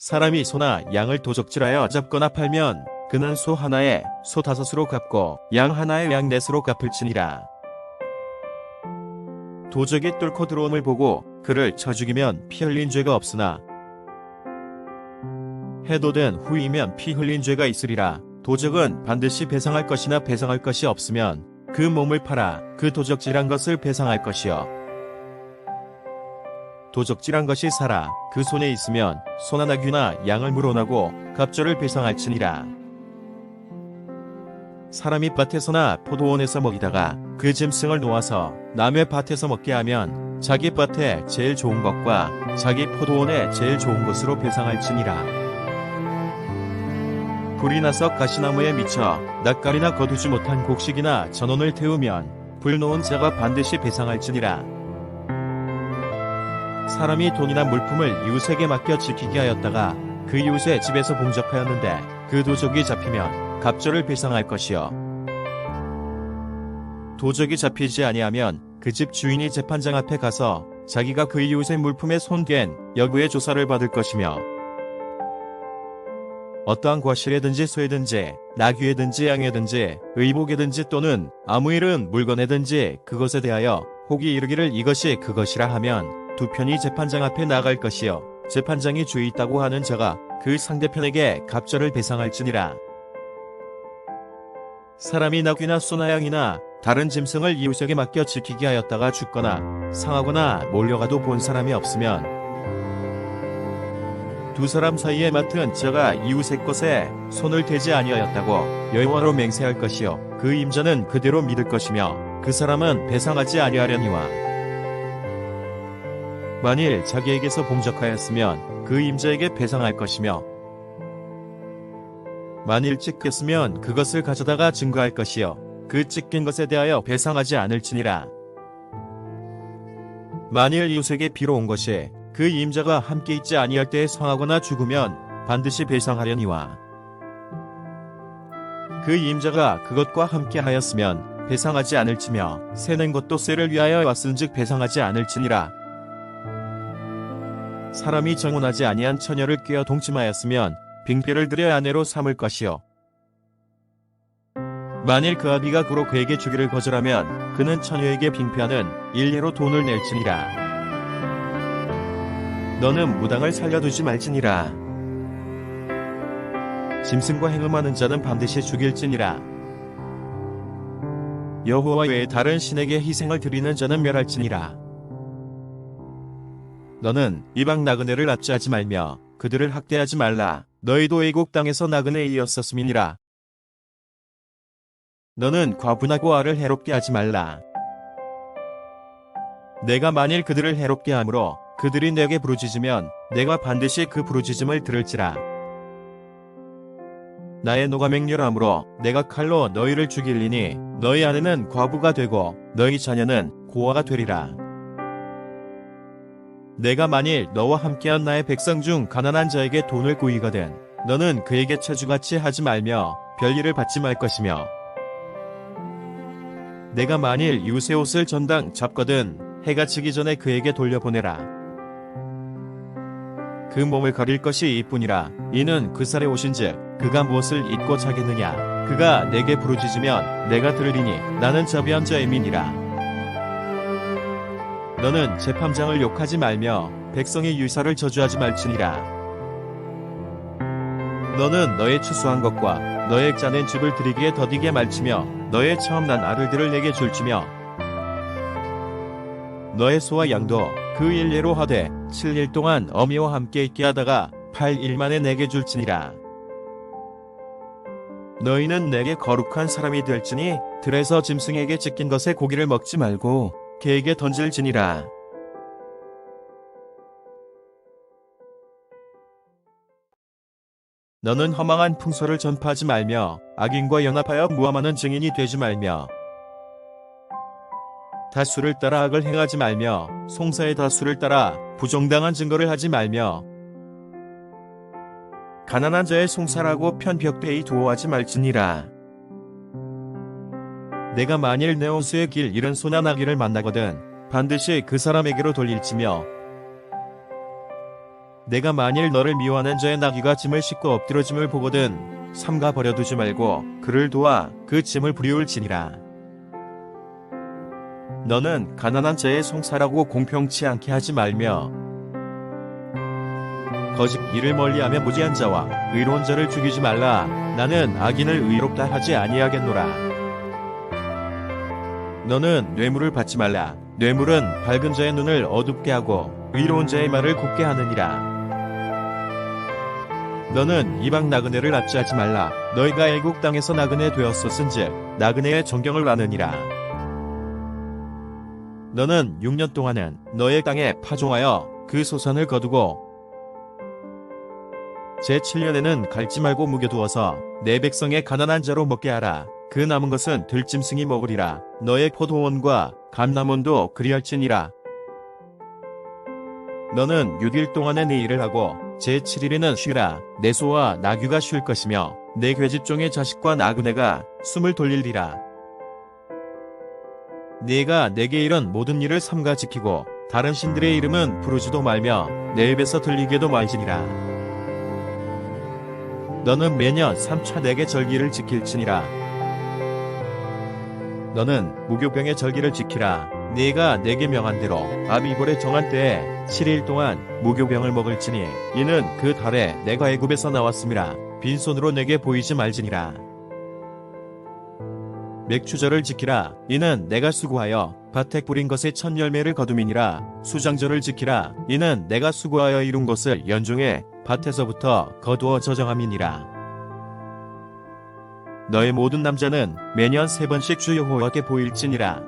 사람이 소나 양을 도적질하여 잡거나 팔면 그는 소 하나에 소 다섯으로 갚고 양 하나에 양 넷으로 갚을지니라. 도적이 뚫고 들어옴을 보고 그를 쳐 죽이면 피 흘린 죄가 없으나 해도된 후이면 피 흘린 죄가 있으리라. 도적은 반드시 배상할 것이나 배상할 것이 없으면 그 몸을 팔아 그 도적질한 것을 배상할 것이요. 도적질한 것이 살아 그 손에 있으면 소나 나귀나 양을 물어나고 갑절을 배상할지니라. 사람이 밭에서나 포도원에서 먹이다가 그 짐승을 놓아서 남의 밭에서 먹게 하면 자기 밭에 제일 좋은 것과 자기 포도원에 제일 좋은 것으로 배상할지니라. 불이 나서 가시나무에 미쳐 낯가리나 거두지 못한 곡식이나 전원을 태우면 불 놓은 자가 반드시 배상할지니라. 사람이 돈이나 물품을 이웃에게 맡겨 지키게 하였다가 그 이웃의 집에서 봉적하였는데 그 도적이 잡히면 갑절을 배상할 것이요. 도적이 잡히지 아니하면 그 집 주인이 재판장 앞에 가서 자기가 그 이웃의 물품에 손댄 여부의 조사를 받을 것이며 어떠한 과실에든지 소에든지 나귀에든지 양에든지 의복에든지 또는 아무 일은 물건에든지 그것에 대하여 혹이 이르기를 이것이 그것이라 하면 두 편이 재판장 앞에 나갈 것이요. 재판장이 죄 있다고 하는 자가 그 상대편에게 갑절을 배상할지니라. 사람이 나귀나 소나 양이나 다른 짐승을 이웃에게 맡겨 지키게 하였다가 죽거나 상하거나 몰려가도 본 사람이 없으면 두 사람 사이에 맡은 자가 이웃의 것에 손을 대지 아니하였다고 여호와로 맹세할 것이요. 그 임자는 그대로 믿을 것이며 그 사람은 배상하지 아니하려니와 만일 자기에게서 봉적하였으면 그 임자에게 배상할 것이며 만일 찢겼으면 그것을 가져다가 증거할 것이요. 그 찢긴 것에 대하여 배상하지 않을지니라. 만일 이웃에게 비로 온 것이 그 임자가 함께 있지 아니할 때에 성하거나 죽으면 반드시 배상하려니와 그 임자가 그것과 함께 하였으면 배상하지 않을지며 세는 것도 쇠를 위하여 왔은즉 배상하지 않을지니라 사람이 정혼하지 아니한 처녀를 꿰어 동침하였으면 빙패를 들여 아내로 삼을 것이요 만일 그 아비가 그로 그에게 주기를 거절하면 그는 처녀에게 빙패하는 일례로 돈을 낼지니라 너는 무당을 살려두지 말지니라. 짐승과 행음하는 자는 반드시 죽일지니라. 여호와 외에 다른 신에게 희생을 드리는 자는 멸할지니라. 너는 이방 나그네를 납치하지 말며 그들을 학대하지 말라. 너희도 애국 땅에서 나그네이었었음이니라. 너는 과분하고 아를 해롭게 하지 말라. 내가 만일 그들을 해롭게 함으로 그들이 내게 부르짖으면 내가 반드시 그 부르짖음을 들을지라. 나의 노가 맹렬함으로 내가 칼로 너희를 죽일리니 너희 아내는 과부가 되고 너희 자녀는 고아가 되리라. 내가 만일 너와 함께한 나의 백성 중 가난한 자에게 돈을 구이거든 너는 그에게 체주같이 하지 말며 별일을 받지 말 것이며. 내가 만일 이웃의 옷을 전당 잡거든 해가 지기 전에 그에게 돌려보내라. 그 몸을 가릴 것이 이뿐이라. 이는 그 살에 오신즉 그가 무엇을 잊고 자겠느냐? 그가 내게 부르짖으면 내가 들으리니 나는 자비한 자의 민이라 너는 재판장을 욕하지 말며 백성의 유사를 저주하지 말지니라 너는 너의 추수한 것과 너의 짜낸 집을 드리기에 더디게 말치며 너의 처음 난 아들들을 내게 줄지며 너의 소와 양도 그 일례로 하되 7일 동안 어미와 함께 있게 하다가 8일 만에 내게 줄지니라. 너희는 내게 거룩한 사람이 될지니 들에서 짐승에게 찢긴 것의 고기를 먹지 말고 개에게 던질지니라. 너는 허망한 풍소를 전파하지 말며 악인과 연합하여 무함하는 증인이 되지 말며 다수를 따라 악을 행하지 말며 송사의 다수를 따라 부정당한 증거를 하지 말며 가난한 자의 송사라고 편벽되이 두어하지 말지니라. 내가 만일 내 온수의 길 잃은 소나 나귀를 만나거든 반드시 그 사람에게로 돌릴지며 내가 만일 너를 미워하는 자의 나귀가 짐을 싣고 엎드러짐을 보거든 삼가 버려두지 말고 그를 도와 그 짐을 부리울지니라. 너는 가난한 자의 송사라고 공평치 않게 하지 말며 거짓 일을 멀리하며 무지한 자와 의로운 자를 죽이지 말라. 나는 악인을 의롭다 하지 아니하겠노라. 너는 뇌물을 받지 말라. 뇌물은 밝은 자의 눈을 어둡게 하고 의로운 자의 말을 곱게 하느니라. 너는 이방 나그네를 납치하지 말라. 너희가 애국 땅에서 나그네 되었었은즉 나그네의 존경을 아느니라. 너는 6년 동안은 너의 땅에 파종하여 그 소산을 거두고 제7년에는 갈지 말고 묵여두어서 내 백성의 가난한 자로 먹게 하라. 그 남은 것은 들짐승이 먹으리라. 너의 포도원과 감남원도 그리할지니라. 너는 6일 동안에 네 일을 하고 제7일에는 쉬라. 내 소와 나귀가 쉴 것이며 내 괴집종의 자식과 나그네가 숨을 돌리리라. 네가 내게 이런 모든 일을 삼가 지키고 다른 신들의 이름은 부르지도 말며 내 입에서 들리게도 말지니라. 너는 매년 3차 내게 절기를 지킬지니라. 너는 무교병의 절기를 지키라. 네가 내게 명한 대로 아비볼의 정한 때에 7일 동안 무교병을 먹을지니 이는 그 달에 내가 애굽에서 나왔음이라. 빈손으로 내게 보이지 말지니라. 맥추절을 지키라. 이는 내가 수고하여 밭에 뿌린 것의 첫 열매를 거둠이니라. 수장절을 지키라. 이는 내가 수고하여 이룬 것을 연중에 밭에서부터 거두어 저정함이니라. 너의 모든 남자는 매년 세 번씩 주 여호와께 보일지니라.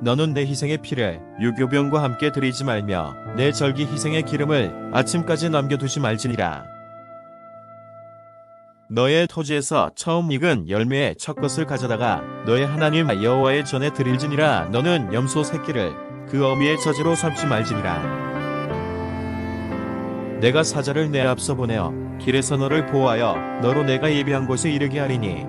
너는 내 희생의 피를 유교병과 함께 드리지 말며 내 절기 희생의 기름을 아침까지 남겨두지 말지니라. 너의 토지에서 처음 익은 열매의 첫 것을 가져다가 너의 하나님 여호와의 전에 드릴지니라. 너는 염소 새끼를 그 어미의 저지로 삼지 말지니라. 내가 사자를 내 앞서 보내어 길에서 너를 보호하여 너로 내가 예비한 곳에 이르게 하리니.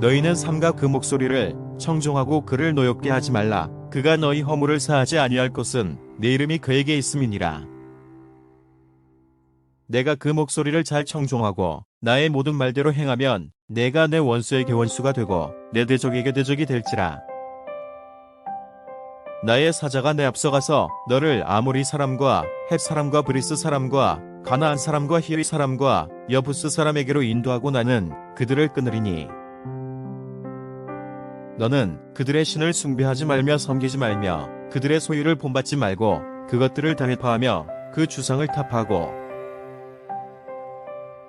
너희는 삼가 그 목소리를 청종하고 그를 노엽게 하지 말라. 그가 너희 허물을 사하지 아니할 것은 내 이름이 그에게 있음이니라. 내가 그 목소리를 잘 청종하고 나의 모든 말대로 행하면 내가 내 원수에게 원수가 되고 내 대적에게 대적이 될지라 나의 사자가 내 앞서가서 너를 아모리 사람과 헷 사람과 브리스 사람과 가나안 사람과 히위 사람과 여부스 사람에게로 인도하고 나는 그들을 끊으리니. 너는 그들의 신을 숭배하지 말며 섬기지 말며 그들의 소유를 본받지 말고 그것들을 다 회파하며 그 주상을 타파하고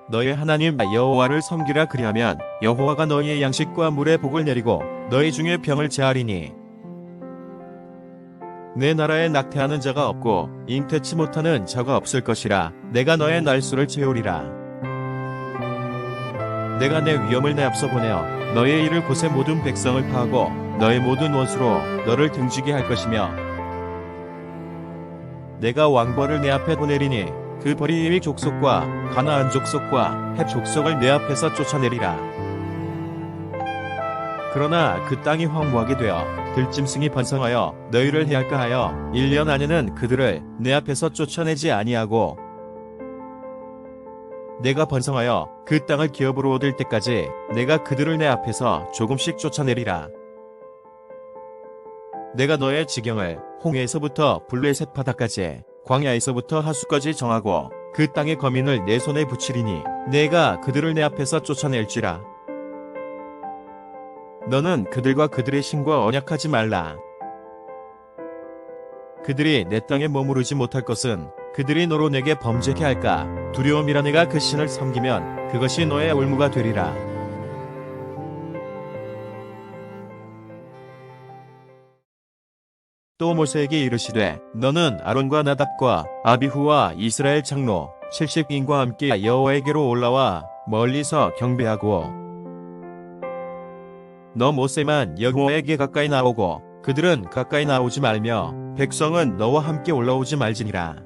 너의 하나님 여호와를 섬기라 그리하면 여호와가 너희의 양식과 물의 복을 내리고 너희 중에 병을 제하리니 내 나라에 낙태하는 자가 없고 잉태치 못하는 자가 없을 것이라. 내가 너의 날수를 채우리라. 내가 내 위엄을 내 앞서 보내어 너의 일을 곳의 모든 백성을 파하고 너의 모든 원수로 너를 등지게 할 것이며 내가 왕벌을 내 앞에 보내리니 그 벌이 이미 족속과 가나안 족속과 헷 족속을 내 앞에서 쫓아내리라 그러나 그 땅이 황무하게 되어 들짐승이 번성하여 너희를 해할까 하여 1년 안에는 그들을 내 앞에서 쫓아내지 아니하고 내가 번성하여 그 땅을 기업으로 얻을 때까지 내가 그들을 내 앞에서 조금씩 쫓아내리라. 내가 너의 지경을 홍해에서부터 블레셋 바다까지 광야에서부터 하수까지 정하고 그 땅의 거민을 내 손에 붙이리니 내가 그들을 내 앞에서 쫓아낼지라. 너는 그들과 그들의 신과 언약하지 말라. 그들이 내 땅에 머무르지 못할 것은 그들이 너로 내게 범죄케 할까? 두려움이라 내가 그 신을 섬기면 그것이 너의 올무가 되리라. 또 모세에게 이르시되 너는 아론과 나답과 아비후와 이스라엘 장로 70인과 함께 여호와에게로 올라와 멀리서 경배하고 너 모세만 여호와에게 가까이 나오고 그들은 가까이 나오지 말며 백성은 너와 함께 올라오지 말지니라.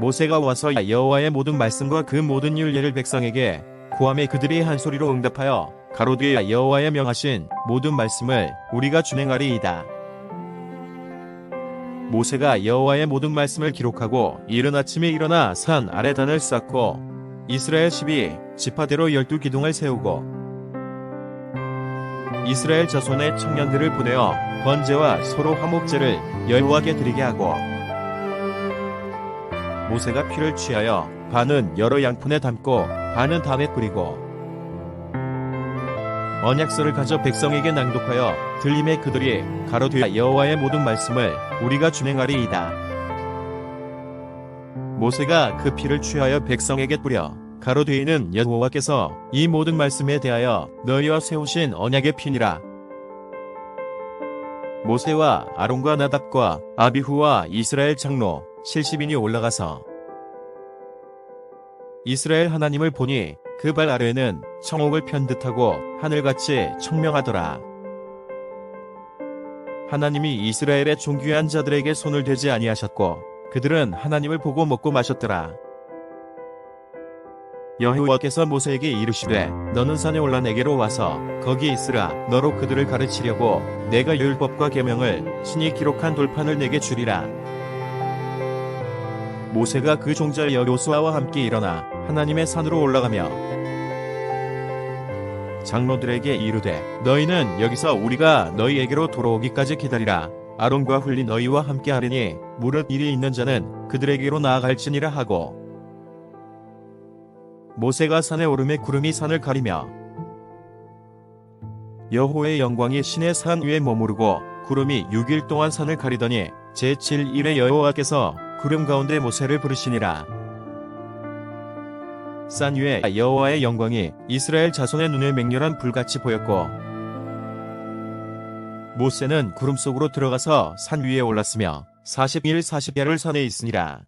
모세가 와서 여호와의 모든 말씀과 그 모든 율례를 백성에게 구함에 그들이 한 소리로 응답하여 가로되 여호와의 명하신 모든 말씀을 우리가 준행하리이다. 모세가 여호와의 모든 말씀을 기록하고 이른 아침에 일어나 산 아래 단을 쌓고 이스라엘 12 지파대로 열두 기둥을 세우고 이스라엘 자손의 청년들을 보내어 번제와 서로 화목제를 여호와께 드리게 하고 모세가 피를 취하여 반은 여러 양푼에 담고 반은 담에 뿌리고 언약서를 가져 백성에게 낭독하여 들림에 그들이 가로되 여호와의 모든 말씀을 우리가 준행하리이다. 모세가 그 피를 취하여 백성에게 뿌려 가로되이는 여호와께서 이 모든 말씀에 대하여 너희와 세우신 언약의 피니라. 모세와 아론과 나답과 아비후와 이스라엘 장로 70인이 올라가서 이스라엘 하나님을 보니 그 발 아래에는 청옥을 편 듯하고 하늘같이 청명하더라. 하나님이 이스라엘의 존귀한 자들에게 손을 대지 아니하셨고 그들은 하나님을 보고 먹고 마셨더라. 여호와께서 모세에게 이르시되 너는 산에 올라 내게로 와서 거기 있으라 너로 그들을 가르치려고 내가 율법과 계명을 신이 기록한 돌판을 내게 주리라. 모세가 그 종자 여호수아와 함께 일어나 하나님의 산으로 올라가며 장로들에게 이르되 너희는 여기서 우리가 너희에게로 돌아오기까지 기다리라 아론과 훌리 너희와 함께 하리니 무릇 일이 있는 자는 그들에게로 나아갈지니라 하고 모세가 산에 오름에 구름이 산을 가리며 여호의 영광이 신의 산 위에 머무르고 구름이 6일 동안 산을 가리더니 제7일에 여호와께서 구름 가운데 모세를 부르시니라. 산 위에 여호와의 영광이 이스라엘 자손의 눈에 맹렬한 불같이 보였고 모세는 구름 속으로 들어가서 산 위에 올랐으며 40일 40야를 산에 있으니라